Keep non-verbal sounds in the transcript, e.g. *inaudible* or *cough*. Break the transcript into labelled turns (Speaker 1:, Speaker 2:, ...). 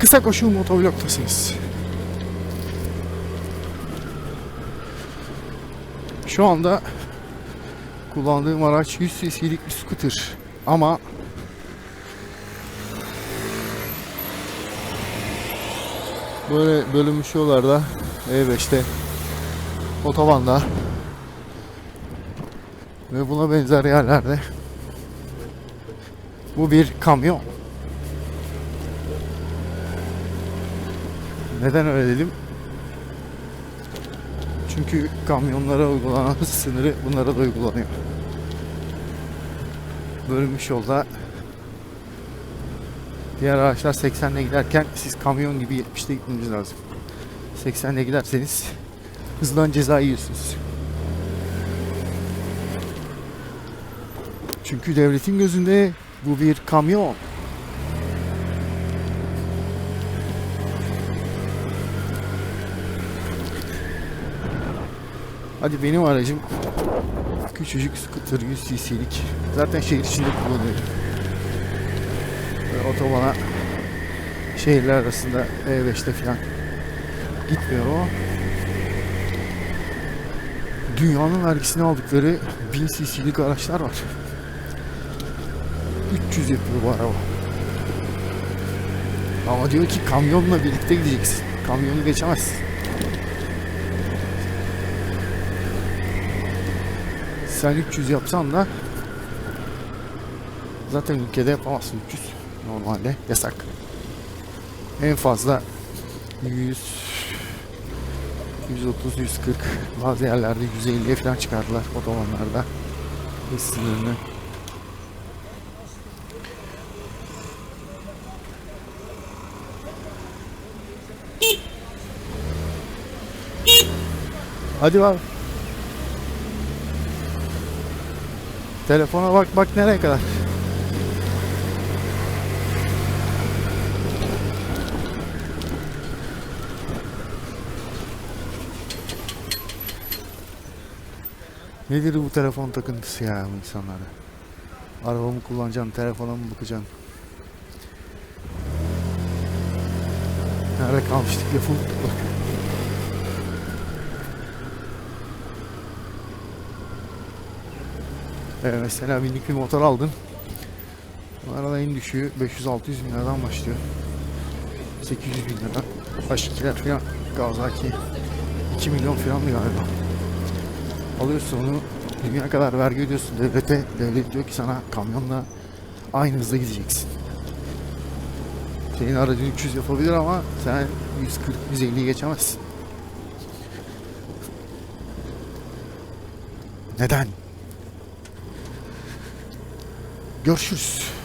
Speaker 1: Kısa Koşu Motovlog'tasınız. Şu anda kullandığım araç 100 cc'lik bir scooter. Ama böyle bölünmüş yollarda E5'te otobanda ve buna benzer yerlerde bu bir kamyon. Neden öyle dedim? Çünkü kamyonlara uygulanan *laughs* sınırı bunlara da uygulanıyor. Bölünmüş yolda diğer araçlar 80'le giderken siz kamyon gibi 70'te gitmeniz lazım. 80'le giderseniz hızdan ceza yiyorsunuz. Çünkü devletin gözünde bu bir kamyon. Hadi benim aracım küçücük scooter 100 cc'lik. Zaten şehir içinde kullanıyorum. Böyle otobana şehirler arasında E5'te falan gitmiyor ama dünyanın vergisini aldıkları 1000 cc'lik araçlar var. 300 yapıyor bu araba. Ama diyor ki kamyonla birlikte gideceksin. Kamyonu geçemezsin. Sen 300 yapsan da zaten ülkede yapamazsın 300. Normalde yasak. En fazla 100 130 140 bazı yerlerde 150'ye falan çıkardılar otobanlarda hız sınırını. Hadi bak. Telefona bak bak nereye kadar. Nedir bu telefon takıntısı ya insanlara? Arabamı kullanacağım, telefona mı bakacağım? Nerede kalmıştık lafı unuttuk bak. Ee, mesela minik bir motor aldın. Arada en düşüğü 500-600 bin liradan başlıyor. 800 bin lira. H2'ler falan Kawasaki 2 milyon falan galiba. Alıyorsun onu dünya kadar vergi ödüyorsun devlete. Devlet diyor ki sana kamyonla aynı hızda gideceksin. Senin aracın 300 yapabilir ama sen 140-150'yi geçemezsin. Neden? Görüşürüz.